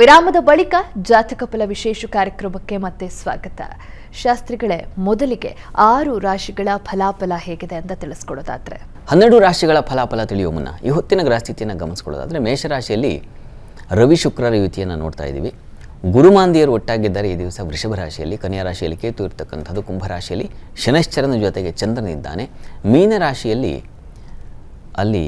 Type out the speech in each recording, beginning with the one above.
ವಿರಾಮದ ಬಳಿಕ ಜಾತಕ ಫಲ ವಿಶೇಷ ಕಾರ್ಯಕ್ರಮಕ್ಕೆ ಮತ್ತೆ ಸ್ವಾಗತ. ಶಾಸ್ತ್ರಿಗಳೇ, ಮೊದಲಿಗೆ ಆರು ರಾಶಿಗಳ ಫಲಾಫಲ ಹೇಗಿದೆ ಅಂತ ತಿಳಿಸ್ಕೊಡೋದಾದ್ರೆ. ಹನ್ನೆರಡು ರಾಶಿಗಳ ಫಲಾಫಲ ತಿಳಿಯುವ ಮುನ್ನ ಈ ಹೊತ್ತಿನ ಗ್ರಹಸ್ಥಿತಿಯನ್ನು ಗಮನಿಸ್ಕೊಳ್ಳೋದಾದರೆ ಮೇಷರಾಶಿಯಲ್ಲಿ ರವಿ ಶುಕ್ರರ ಯುತಿಯನ್ನು ನೋಡ್ತಾ ಇದ್ದೀವಿ. ಗುರುಮಾಂದಿಯರು ಒಟ್ಟಾಗಿದ್ದಾರೆ ಈ ದಿವಸ ವೃಷಭ ರಾಶಿಯಲ್ಲಿ, ಕನ್ಯಾ ರಾಶಿಯಲ್ಲಿ ಕೇತು ಇರ್ತಕ್ಕಂಥದ್ದು ಕುಂಭರಾಶಿಯಲ್ಲಿ ಶನಶ್ಚರನ ಜೊತೆಗೆ ಚಂದ್ರನಿದ್ದಾನೆ ಮೀನರಾಶಿಯಲ್ಲಿ ಅಲ್ಲಿ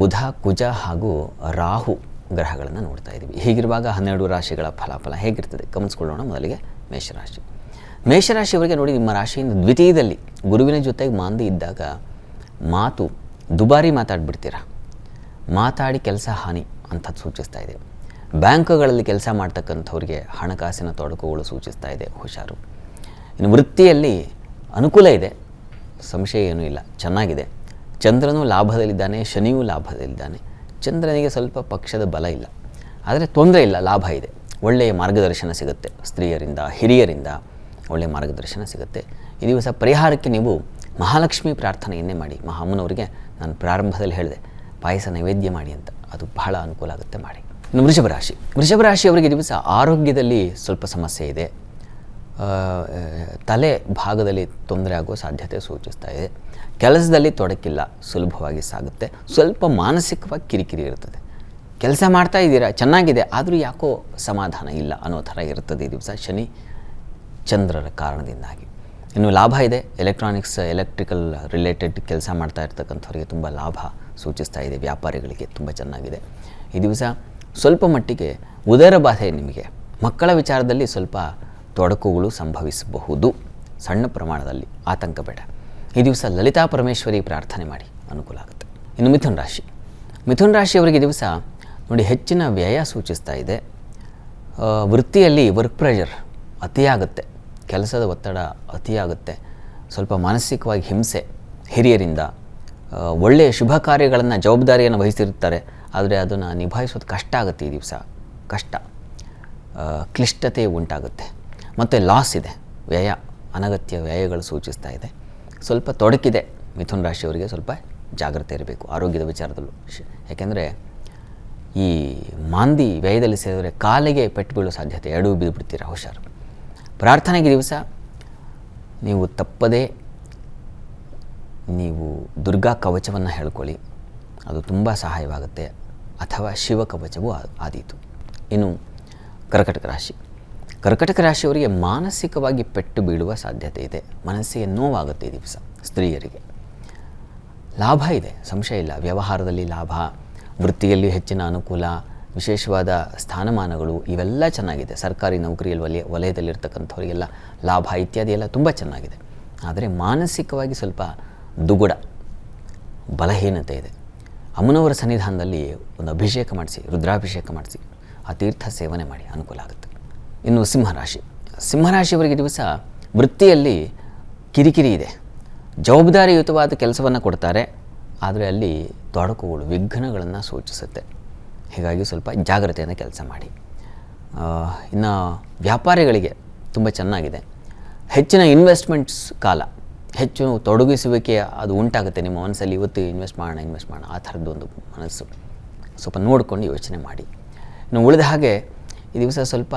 ಬುಧ, ಕುಜ ಹಾಗೂ ರಾಹು ಗ್ರಹಗಳನ್ನು ನೋಡ್ತಾ ಇದ್ದೀವಿ. ಹೀಗಿರುವಾಗ ಹನ್ನೆರಡು ರಾಶಿಗಳ ಫಲಾಫಲ ಹೇಗಿರ್ತದೆ? ಗಮನಿಸ್ಕೊಳ್ಳೋಣ ಮೊದಲಿಗೆ ಮೇಷರಾಶಿ. ಮೇಷರಾಶಿಯವರಿಗೆ ನೋಡಿ, ನಿಮ್ಮ ರಾಶಿಯಿಂದ ದ್ವಿತೀಯದಲ್ಲಿ ಗುರುವಿನ ಜೊತೆಗೆ ಮಾಂದಿ ಇದ್ದಾಗ ಮಾತು, ದುಬಾರಿ ಮಾತಾಡಿಬಿಡ್ತೀರ? ಮಾತಾಡಿ ಕೆಲಸ ಹಾನಿ ಅಂತ ಸೂಚಿಸ್ತಾ ಇದೆ. ಬ್ಯಾಂಕ್ಗಳಲ್ಲಿ ಕೆಲಸ ಮಾಡ್ತಕ್ಕಂಥವ್ರಿಗೆ ಹಣಕಾಸಿನ ತೊಡಕುಗಳು ಸೂಚಿಸ್ತಾ ಇದೆ, ಹುಷಾರು. ಇನ್ನು ವೃತ್ತಿಯಲ್ಲಿ ಅನುಕೂಲ ಇದೆ, ಸಂಶಯ ಏನೂ ಇಲ್ಲ, ಚೆನ್ನಾಗಿದೆ. ಚಂದ್ರನೂ ಲಾಭದಲ್ಲಿದ್ದಾನೆ, ಶನಿಯೂ ಲಾಭದಲ್ಲಿದ್ದಾನೆ. ಚಂದ್ರನಿಗೆ ಸ್ವಲ್ಪ ಪಕ್ಷದ ಬಲ ಇಲ್ಲ. ಆದರೆ ತೊಂದರೆ ಇಲ್ಲ, ಲಾಭ ಇದೆ. ಒಳ್ಳೆಯ ಮಾರ್ಗದರ್ಶನ ಸಿಗುತ್ತೆ. ಸ್ತ್ರೀಯರಿಂದ, ಹಿರಿಯರಿಂದ ಒಳ್ಳೆಯ ಮಾರ್ಗದರ್ಶನ ಸಿಗುತ್ತೆ. ಈ ದಿವಸ ಪರಿಹಾರಕ್ಕೆ ನೀವು ಮಹಾಲಕ್ಷ್ಮಿ ಪ್ರಾರ್ಥನೆಯನ್ನೇ ಮಾಡಿ. ಮಹಾಮ್ಮನವರಿಗೆ ನಾನು ಪ್ರಾರಂಭದಲ್ಲಿ ಹೇಳಿದೆ, ಪಾಯಸ ನೈವೇದ್ಯ ಮಾಡಿ ಅಂತ. ಅದು ಬಹಳ ಅನುಕೂಲ ಆಗುತ್ತೆ ಮಾಡಿ. ಇನ್ನು ವೃಷಭ ರಾಶಿ ವೃಷಭ ರಾಶಿಯವರಿಗೆ ದಿವಸ ಆರೋಗ್ಯದಲ್ಲಿ ಸ್ವಲ್ಪ ಸಮಸ್ಯೆ ಇದೆ. ತಲೆ ಭಾಗದಲ್ಲಿ ತೊಂದರೆ ಆಗುವ ಸಾಧ್ಯತೆ ಸೂಚಿಸ್ತಾ ಇದೆ. ಕೆಲಸದಲ್ಲಿ ತೊಡಕಿಲ್ಲ, ಸುಲಭವಾಗಿ ಸಾಗುತ್ತೆ. ಸ್ವಲ್ಪ ಮಾನಸಿಕವಾಗಿ ಕಿರಿಕಿರಿ ಇರ್ತದೆ ಕೆಲಸ ಮಾಡ್ತಾ ಇದ್ದೀರಾ? ಚೆನ್ನಾಗಿದೆ, ಆದರೂ ಯಾಕೋ ಸಮಾಧಾನ ಇಲ್ಲ ಅನ್ನೋ ಥರ ಇರ್ತದೆ ಈ ದಿವಸ ಶನಿ ಚಂದ್ರರ ಕಾರಣದಿಂದಾಗಿ. ಇನ್ನು ಲಾಭ ಇದೆ ಎಲೆಕ್ಟ್ರಾನಿಕ್ಸ್ ಎಲೆಕ್ಟ್ರಿಕಲ್ ರಿಲೇಟೆಡ್ ಕೆಲಸ ಮಾಡ್ತಾ ಇರ್ತಕ್ಕಂಥವ್ರಿಗೆ ತುಂಬ ಲಾಭ ಸೂಚಿಸ್ತಾ ಇದೆ, ವ್ಯಾಪಾರಿಗಳಿಗೆ ತುಂಬ ಚೆನ್ನಾಗಿದೆ. ಈ ದಿವಸ ಸ್ವಲ್ಪ ಮಟ್ಟಿಗೆ ಉದರ ಬಾಧೆ ನಿಮಗೆ. ಮಕ್ಕಳ ವಿಚಾರದಲ್ಲಿ ಸ್ವಲ್ಪ ತೊಡಕುಗಳು ಸಂಭವಿಸಬಹುದು. ಸಣ್ಣ ಪ್ರಮಾಣದಲ್ಲಿ ಆತಂಕ ಬೇಡ. ಈ ದಿವಸ ಲಲಿತಾ ಪರಮೇಶ್ವರಿ ಪ್ರಾರ್ಥನೆ ಮಾಡಿ ಅನುಕೂಲ ಆಗುತ್ತೆ. ಇನ್ನು ಮಿಥುನ್ ರಾಶಿ. ಮಿಥುನ್ ರಾಶಿಯವರಿಗೆ ದಿವಸ ನೋಡಿ ಹೆಚ್ಚಿನ ವ್ಯಯ ಸೂಚಿಸ್ತಾ ಇದೆ. ವೃತ್ತಿಯಲ್ಲಿ ವರ್ಕ್ ಪ್ರೆಷರ್ ಅತಿಯಾಗುತ್ತೆ. ಕೆಲಸದ ಒತ್ತಡ ಅತಿಯಾಗುತ್ತೆ. ಸ್ವಲ್ಪ ಮಾನಸಿಕವಾಗಿ ಹಿಂಸೆ ಹಿರಿಯರಿಂದ ಒಳ್ಳೆಯ ಶುಭ ಕಾರ್ಯಗಳನ್ನು ಜವಾಬ್ದಾರಿಯನ್ನು ವಹಿಸಿರುತ್ತಾರೆ. ಆದರೆ ಅದನ್ನು ನಿಭಾಯಿಸೋದು ಕಷ್ಟ ಆಗುತ್ತೆ ಈ ದಿವಸ. ಕಷ್ಟ. ಕ್ಲಿಷ್ಟತೆ ಉಂಟಾಗುತ್ತೆ. ಮತ್ತು ಲಾಸ್ ಇದೆ. ವ್ಯಯ, ಅನಗತ್ಯ ವ್ಯಯಗಳು ಸೂಚಿಸ್ತಾ ಇದೆ. ಸ್ವಲ್ಪ ತೊಡಕಿದೆ ಮಿಥುನ್ ರಾಶಿಯವರಿಗೆ ಸ್ವಲ್ಪ ಜಾಗ್ರತೆ ಇರಬೇಕು ಆರೋಗ್ಯದ ವಿಚಾರದಲ್ಲೂ. ಯಾಕೆಂದರೆ ಈ ಮಾಂದಿ ವ್ಯಯದಲ್ಲಿ ಸೇರಿದರೆ ಕಾಲಿಗೆ ಪೆಟ್ಟು ಬೀಳೋ ಸಾಧ್ಯತೆ ಎರಡೂ ಬಿದ್ದುಬಿಡ್ತೀರಾ ಹುಷಾರು. ಪ್ರಾರ್ಥನೆಗೆ ದಿವಸ ನೀವು ತಪ್ಪದೇ ನೀವು ದುರ್ಗಾ ಕವಚವನ್ನು ಹೇಳ್ಕೊಳ್ಳಿ. ಅದು ತುಂಬ ಸಹಾಯವಾಗುತ್ತೆ. ಅಥವಾ ಶಿವ ಕವಚವೂ ಆದೀತು. ಇನ್ನು ಕರ್ಕಟಕ ರಾಶಿ. ಕರ್ಕಟಕ ರಾಶಿಯವರಿಗೆ ಮಾನಸಿಕವಾಗಿ ಪೆಟ್ಟು ಬೀಳುವ ಸಾಧ್ಯತೆ ಇದೆ. ಮನಸ್ಸಿಗೆ ನೋವಾಗುತ್ತೆ ಈ ದಿವಸ ಸ್ತ್ರೀಯರಿಗೆ. ಲಾಭ ಇದೆ, ಸಂಶಯ ಇಲ್ಲ. ವ್ಯವಹಾರದಲ್ಲಿ ಲಾಭ, ವೃತ್ತಿಯಲ್ಲಿ ಹೆಚ್ಚಿನ ಅನುಕೂಲ, ವಿಶೇಷವಾದ ಸ್ಥಾನಮಾನಗಳು, ಇವೆಲ್ಲ ಚೆನ್ನಾಗಿದೆ. ಸರ್ಕಾರಿ ನೌಕರಿಯಲ್ಲಿ ವಲಯ, ವಲಯದಲ್ಲಿರ್ತಕ್ಕಂಥವರಿಗೆಲ್ಲ ಲಾಭ ಇತ್ಯಾದಿ ಎಲ್ಲ ತುಂಬ ಚೆನ್ನಾಗಿದೆ. ಆದರೆ ಮಾನಸಿಕವಾಗಿ ಸ್ವಲ್ಪ ದುಗುಡ, ಬಲಹೀನತೆ ಇದೆ. ಅಮ್ಮನವರ ಸನ್ನಿಧಾನದಲ್ಲಿ ಒಂದು ಅಭಿಷೇಕ ಮಾಡಿಸಿ, ರುದ್ರಾಭಿಷೇಕ ಮಾಡಿಸಿ, ಆ ತೀರ್ಥ ಸೇವನೆ ಮಾಡಿ, ಅನುಕೂಲ ಆಗುತ್ತೆ. ಇನ್ನು ಸಿಂಹರಾಶಿ. ಸಿಂಹರಾಶಿಯವರಿಗೆ ದಿವಸ ವೃತ್ತಿಯಲ್ಲಿ ಕಿರಿಕಿರಿ ಇದೆ. ಜವಾಬ್ದಾರಿಯುತವಾದ ಕೆಲಸವನ್ನು ಕೊಡ್ತಾರೆ. ಆದರೆ ಅಲ್ಲಿ ತೊಡಕುಗಳು, ವಿಘ್ನಗಳನ್ನು ಸೂಚಿಸುತ್ತೆ. ಹೀಗಾಗಿ ಸ್ವಲ್ಪ ಜಾಗ್ರತೆಯನ್ನು ಕೆಲಸ ಮಾಡಿ. ಇನ್ನು ವ್ಯಾಪಾರಿಗಳಿಗೆ ತುಂಬ ಚೆನ್ನಾಗಿದೆ. ಹೆಚ್ಚಿನ ಇನ್ವೆಸ್ಟ್ಮೆಂಟ್ಸ್ ಕಾಲ. ಹೆಚ್ಚು ತೊಡಗಿಸುವಿಕೆ ಅದು ಉಂಟಾಗುತ್ತೆ. ನಿಮ್ಮ ಮನಸ್ಸಲ್ಲಿ ಇವತ್ತು ಇನ್ವೆಸ್ಟ್ ಮಾಡೋಣ ಇನ್ವೆಸ್ಟ್ ಮಾಡೋಣ. ಆ ಥರದ್ದು ಒಂದು ಮನಸ್ಸು. ಸ್ವಲ್ಪ ನೋಡಿಕೊಂಡು ಯೋಚನೆ ಮಾಡಿ. ಇನ್ನು ಉಳಿದ ಹಾಗೆ ಈ ದಿವಸ ಸ್ವಲ್ಪ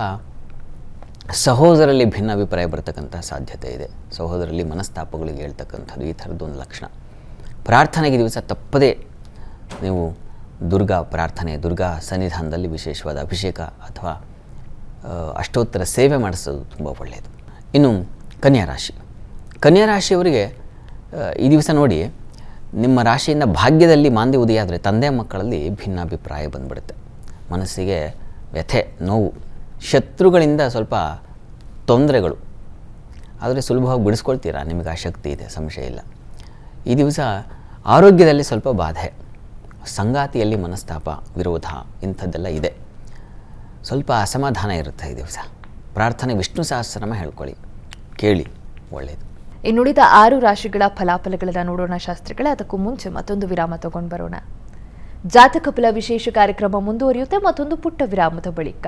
ಸಹೋದರಲ್ಲಿ ಭಿನ್ನಾಭಿಪ್ರಾಯ ಬರ್ತಕ್ಕಂಥ ಸಾಧ್ಯತೆ ಇದೆ. ಸಹೋದರಲ್ಲಿ ಮನಸ್ತಾಪಗಳಿಗೆ ಹೇಳ್ತಕ್ಕಂಥದ್ದು ಈ ಥರದ್ದು ಒಂದು ಲಕ್ಷಣ. ಪ್ರಾರ್ಥನೆಗೆ ದಿವಸ ತಪ್ಪದೇ ನೀವು ದುರ್ಗಾ ಪ್ರಾರ್ಥನೆ, ದುರ್ಗಾ ಸನ್ನಿಧಾನದಲ್ಲಿ ವಿಶೇಷವಾದ ಅಭಿಷೇಕ ಅಥವಾ ಅಷ್ಟೋತ್ತರ ಸೇವೆ ಮಾಡಿಸೋದು ತುಂಬ ಒಳ್ಳೆಯದು. ಇನ್ನು ಕನ್ಯಾ ರಾಶಿ. ಕನ್ಯಾ ರಾಶಿಯವರಿಗೆ ಈ ದಿವಸ ನೋಡಿ, ನಿಮ್ಮ ರಾಶಿಯಿಂದ ಭಾಗ್ಯದಲ್ಲಿ ಮಾಂದಿ ಆದರೆ ತಂದೆ ಮಕ್ಕಳಲ್ಲಿ ಭಿನ್ನಾಭಿಪ್ರಾಯ ಬಂದ್ಬಿಡುತ್ತೆ. ಮನಸ್ಸಿಗೆ ವ್ಯಥೆ, ನೋವು, ಶತ್ರುಗಳಿಂದ ಸ್ವಲ್ಪ ತೊಂದರೆಗಳು. ಆದರೆ ಸುಲಭವಾಗಿ ಬಿಡಿಸ್ಕೊಳ್ತೀರಾ? ನಿಮಗೆ ಆ ಶಕ್ತಿ ಇದೆ, ಸಂಶಯ ಇಲ್ಲ. ಈ ದಿವಸ ಆರೋಗ್ಯದಲ್ಲಿ ಸ್ವಲ್ಪ ಬಾಧೆ. ಸಂಗಾತಿಯಲ್ಲಿ ಮನಸ್ತಾಪ, ವಿರೋಧ ಇಂಥದ್ದೆಲ್ಲ ಇದೆ. ಸ್ವಲ್ಪ ಅಸಮಾಧಾನ ಇರುತ್ತೆ ಈ ದಿವಸ. ಪ್ರಾರ್ಥನೆ ವಿಷ್ಣು ಸಹಸ್ರನಾಮ ಹೇಳ್ಕೊಳ್ಳಿ. ಕೇಳಿ ಒಳ್ಳೆಯದು ಇನ್ನುಳಿದ ಆರು ರಾಶಿಗಳ ಫಲಾಫಲಗಳನ್ನು ನೋಡೋಣ ಶಾಸ್ತ್ರಿಗಳೇ. ಅದಕ್ಕೂ ಮುಂಚೆ ಮತ್ತೊಂದು ವಿರಾಮ ತಗೊಂಡು ಬರೋಣ. ಜಾತಕ ಫಲ ವಿಶೇಷ ಕಾರ್ಯಕ್ರಮ ಮುಂದುವರಿಯುತ್ತೆ. ಮತ್ತೊಂದು ಪುಟ್ಟ ವಿರಾಮದ ಬಳಿಕ.